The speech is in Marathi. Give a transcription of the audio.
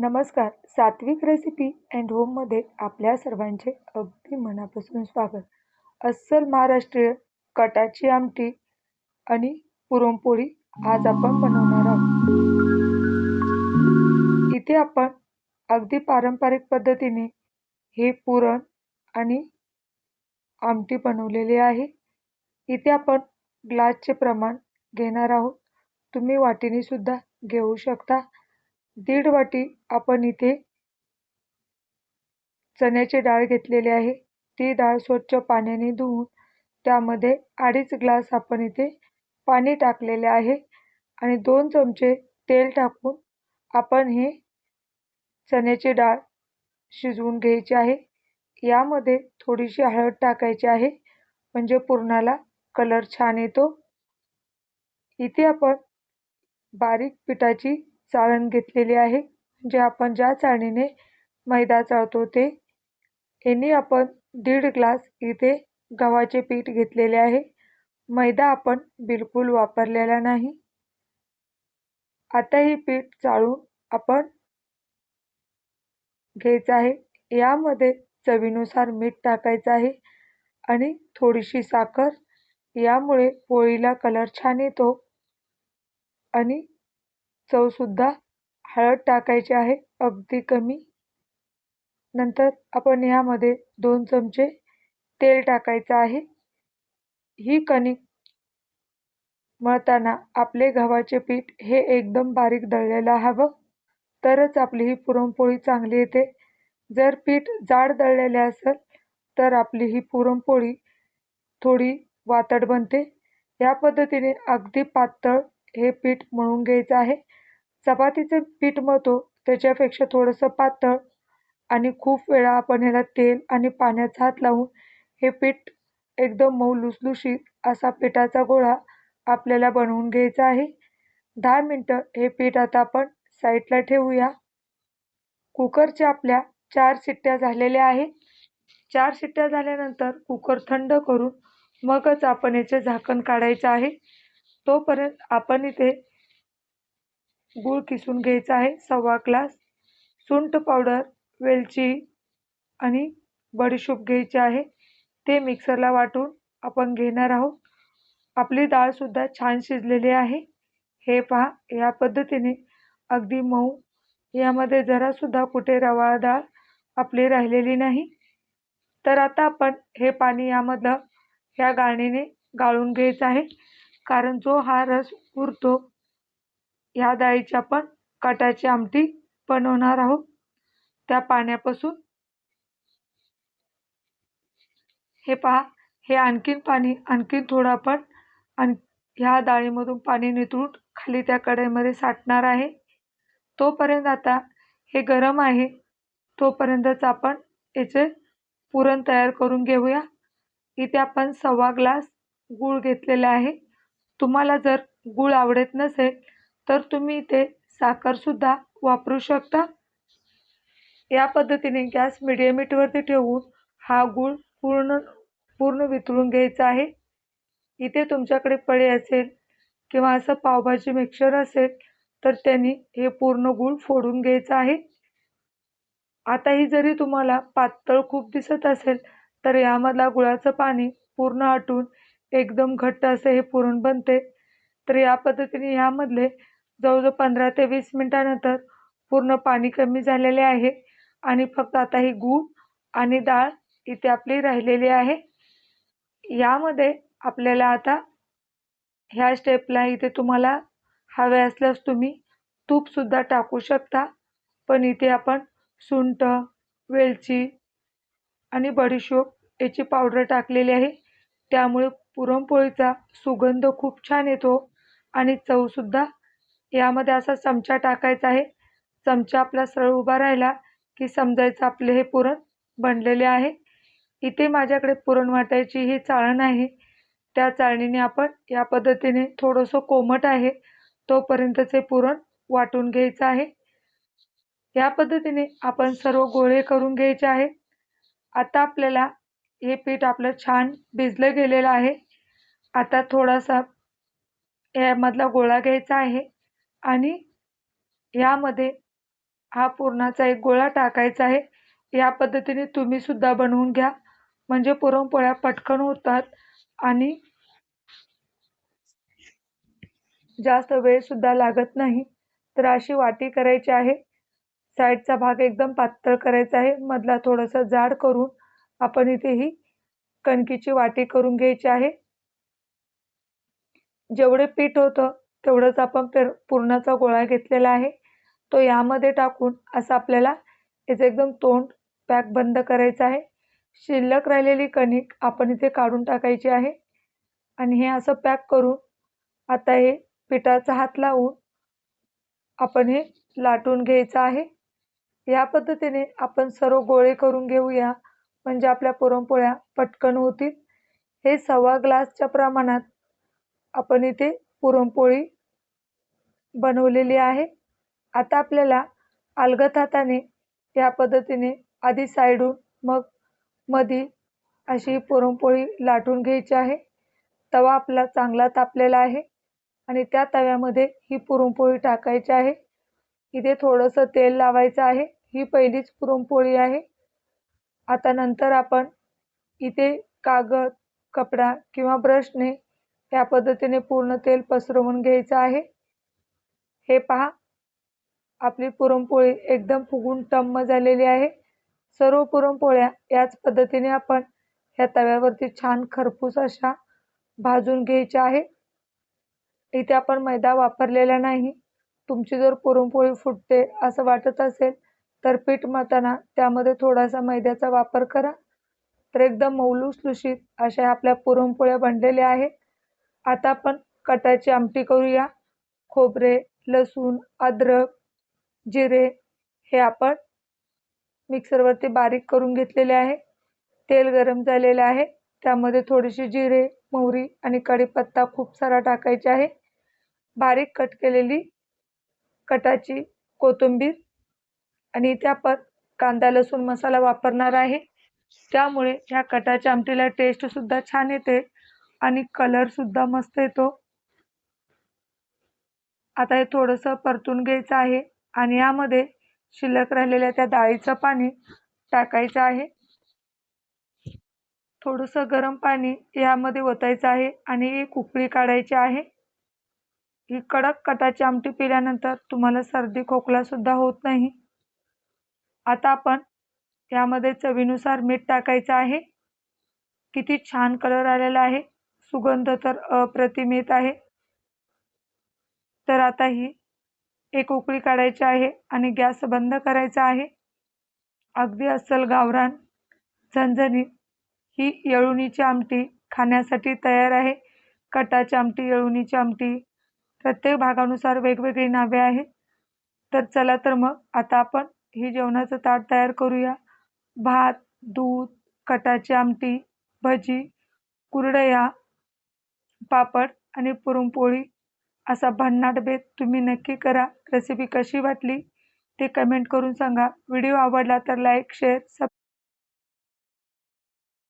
नमस्कार. सात्विक रेसिपी अँड होममध्ये आपल्या सर्वांचे अगदी मनापासून स्वागत. अस्सल महाराष्ट्रीय कटाची आमटी आणि पुरणपोळी आज आपण बनवणार आहोत. इथे आपण अगदी पारंपरिक पद्धतीने हे पुरण आणि आमटी बनवलेली आहे. इथे आपण ग्लासचे प्रमाण घेणार आहोत. तुम्ही वाटीने सुद्धा घेऊ शकता. दीड वाटी आपण इथे चण्याची डाळ घेतलेली आहे. ती डाळ स्वच्छ पाण्याने धुवून त्यामध्ये अडीच ग्लास आपण इथे पाणी टाकलेले आहे आणि दोन चमचे तेल टाकून आपण हे चण्याची डाळ शिजवून घ्यायची आहे. यामध्ये थोडीशी हळद टाकायची आहे म्हणजे पुरणाला कलर छान येतो. इथे आपण बारीक पिठाची चाळण घेतलेली आहे जे आपण ज्या चाळणीने मैदा चाळतो ते. यांनी आपण दीड ग्लास इथे गव्हाचे पीठ घेतलेले आहे. मैदा आपण बिलकुल वापरलेला नाही. आता ही पीठ चाळून आपण घ्यायचं आहे. यामध्ये चवीनुसार मीठ टाकायचं आहे आणि थोडीशी साखर. यामुळे पोळीला कलर छान येतो आणि चवसुद्धा हळद टाकायची आहे अगदी कमी. नंतर आपण यामध्ये दोन चमचे तेल टाकायचं आहे. ही कणिक मळताना आपले गव्हाचे पीठ हे एकदम बारीक दळलेलं हवं. तरच आपली ही पुरणपोळी चांगली येते. जर पीठ जाड दळलेले असेल तर आपली ही पुरणपोळी थोडी वातड बनते. या पद्धतीने अगदी पातळ हे पीठ मळून घ्यायचं आहे. चपातीचे पीठ मळतो त्याच्यापेक्षा थोडंसं पातळ आणि खूप वेळा आपण ह्याला तेल आणि पाण्याचा हात लावून हे पीठ एकदम मऊ लुसलुशीत असा पिठाचा गोळा आपल्याला बनवून घ्यायचा आहे. दहा मिनटं हे पीठ आता आपण साईडला ठेवूया. कुकरच्या आपल्या चार शिट्ट्या झालेल्या आहेत. चार शिट्ट्या झाल्यानंतर कुकर थंड करून मगच आपण याचे झाकण काढायचं आहे. तोपर्यंत आपण इथे गूळ किसून घ्यायचा आहे. सव्वा ग्लास सुंठ पावडर वेलची आणि बडीशूप घ्यायची आहे. ते मिक्सरला वाटून आपण घेणार आहोत. आपली डाळसुद्धा छान शिजलेली आहे. हे पहा या पद्धतीने अगदी मऊ. यामध्ये जरासुद्धा कुठे रवाळ डाळ आपली राहिलेली नाही. तर आता आपण हे पाणी यामधलं ह्या गाळणीने गाळून घ्यायचं आहे. कारण जो हा रस उरतो ह्या डाळीची आपण कटाची आमटी बनवणार आहोत. त्या पाण्यापासून हे पहा हे आणखीन पाणी आणखीन थोडं आपण आण ह्या डाळीमधून पाणी नितळून खाली त्या कढईमध्ये साठणार आहे. तोपर्यंत आता हे गरम आहे. तोपर्यंतच आपण याचे पुरण तयार करून घेऊया. इथे आपण सव्वा ग्लास गूळ घेतलेला आहे. तुम्हाला जर गूळ आवडत नसेल तर तुम्ही इथे साखरसुद्धा वापरू शकता. या पद्धतीने गॅस मिडियम हीटवरती ठेवून हा गूळ पूर्ण पूर्ण वितळून घ्यायचा आहे. इथे तुमच्याकडे पळे असेल किंवा असं पावभाजी मिक्सर असेल तर त्यांनी हे पूर्ण गूळ फोडून घ्यायचं आहे. आता ही जरी तुम्हाला पातळ खूप दिसत असेल तर यामधला गुळाचं पाणी पूर्ण आटून एकदम घट्ट असं हे पुरण बनते. तर या पद्धतीने यामधले जवळजवळ पंधरा ते वीस मिनटानंतर पूर्ण पाणी कमी झालेले आहे. आणि फक्त आता ही गूळ आणि डाळ इथे आपली राहिलेली आहे. यामध्ये आपल्याला आता ह्या स्टेपला इथे तुम्हाला हवे असल्यास तुम्ही तूपसुद्धा टाकू शकता. पण इथे आपण सुंठ वेलची आणि बडीशोप याची पावडर टाकलेली आहे. त्यामुळे पुरणपोळीचा सुगंध खूप छान येतो आणि चवसुद्धा यामध्ये असा चमचा टाकायचा आहे. चमचा आपला सरळ उभा राहिला की समजायचं आपले हे पुरण बनलेले आहे. इथे माझ्याकडे पुरण वाटायची ही चाळण आहे. त्या चाळणीने आपण या पद्धतीने थोडंसं कोमट आहे तोपर्यंतचे पुरण वाटून घ्यायचं आहे. या पद्धतीने आपण सर्व गोळे करून घ्यायचे आहे. आता आपल्याला हे पीठ आपलं छान भिजलं गेलेलं आहे. आता थोडासा यामधला गोळा घ्यायचा आहे. आणि यामध्ये हा पुरणाचा एक गोळा टाकायचा आहे. या पद्धतीने तुम्ही सुद्धा बनवून घ्या. म्हणजे पुरणपोळ्या पटकन होतात आणि जास्त वेळसुद्धा लागत नाही. तर अशी वाटी करायची आहे. साईडचा भाग एकदम पातळ करायचा आहे. मधला थोडासा जाड करून आपण इथे ही कणकीची वाटी करून घ्यायची आहे. जेवढे पीठ होतं तेवढंच आपण पुरणाचा गोळा घेतलेला आहे. तो यामध्ये टाकून असं आपल्याला याचं एकदम तोंड पॅक बंद करायचं आहे. शिल्लक राहिलेली कणिक आपण इथे काढून टाकायची आहे. आणि हे असं पॅक करून आता हे पिठाचा हात लावून आपण हे लाटून घ्यायचं आहे. या पद्धतीने आपण सर्व गोळे करून घेऊया. म्हणजे आपल्या पुरणपोळ्या पटकन होतील. हे सव्वा ग्लासच्या प्रमाणात आपण इथे पुरणपोळी बनवलेली आहे. आता आपल्याला अलगद हाताने या पद्धतीने आधी साईडून मग मधी अशी पुरणपोळी लाटून घ्यायची आहे. तवा आपला चांगला तापलेला आहे आणि त्या तव्यामध्ये ही पुरणपोळी टाकायची आहे. इथे थोडंसं तेल लावायचं आहे. ही पहिलीच पुरणपोळी आहे. आता नंतर आपण इथे कागद कपडा किंवा ब्रशने या पद्धतीने पूर्ण तेल पसरवून घ्यायचं आहे. हे पहा. आपली पुरणपोळी एकदम फुगून टम्म झालेली आहे. सर्व पुरणपोळ्या याच पद्धतीने आपण ह्या तव्यावरती छान खरपूस अशा भाजून घ्यायच्या आहे इथे आपण मैदा वापरलेला नाही. तुमची जर पुरणपोळी फुटते असं वाटत असेल तर पीठ मळताना त्यामध्ये थोडासा मैद्याचा वापर करा. तर एकदम मौलूसलुशीत अशा आपल्या पुरणपोळ्या बनलेल्या आहेत. आता आपण कटाची आमटी करूया. खोबरे लसूण अद्रक जिरे हे आपण मिक्सरवरती बारीक करून घेतलेले आहे. तेल गरम झालेले आहे. त्यामध्ये थोडेसे जिरे मोहरी आणि कढीपत्ता खूप सारा टाकायचे आहे. बारीक कट केलेली कटाची कोथिंबीर आणि इथे आपण कांदा लसूण मसाला वापरणार आहे. त्यामुळे ह्या कटाच्या आमटीला टेस्टसुद्धा छान येते आणि कलरसुद्धा मस्त येतो. आता हे थोडंसं परतून घ्यायचं आहे आणि यामध्ये शिल्लक राहिलेल्या त्या डाळीचं पाणी टाकायचं आहे. थोडंसं गरम पाणी यामध्ये ओतायचं आहे आणि एक उकळी काढायची आहे. ही कडक कटाची आमटी पिल्यानंतर तुम्हाला सर्दी खोकलासुद्धा होत नाही. आता आपण यामध्ये चवीनुसार मीठ टाकायचं आहे. किती छान कलर आलेला आहे. सुगंध तर अप्रतिमित आहे. तर आता ही एक उकळी काढायची आहे आणि गॅस बंद करायचा आहे. अगदी अस्सल गावरान झणझणीत ही येळुणीची आमटी खाण्यासाठी तयार आहे. कटाची आमटी येळुणीची आमटी प्रत्येक भागानुसार वेगवेगळी नावे आहेत. तर चला तर मग आता आपण ही जेवणाचं ताट तयार करूया. भात दूध कटाची आमटी भजी कुरडया पापड आणि पुरणपोळी असा भन्नाट बेत तुम्ही नक्की करा. रेसिपी कशी वाटली ते कमेंट करून सांगा. व्हिडिओ आवडला तर लाईक शेअर सब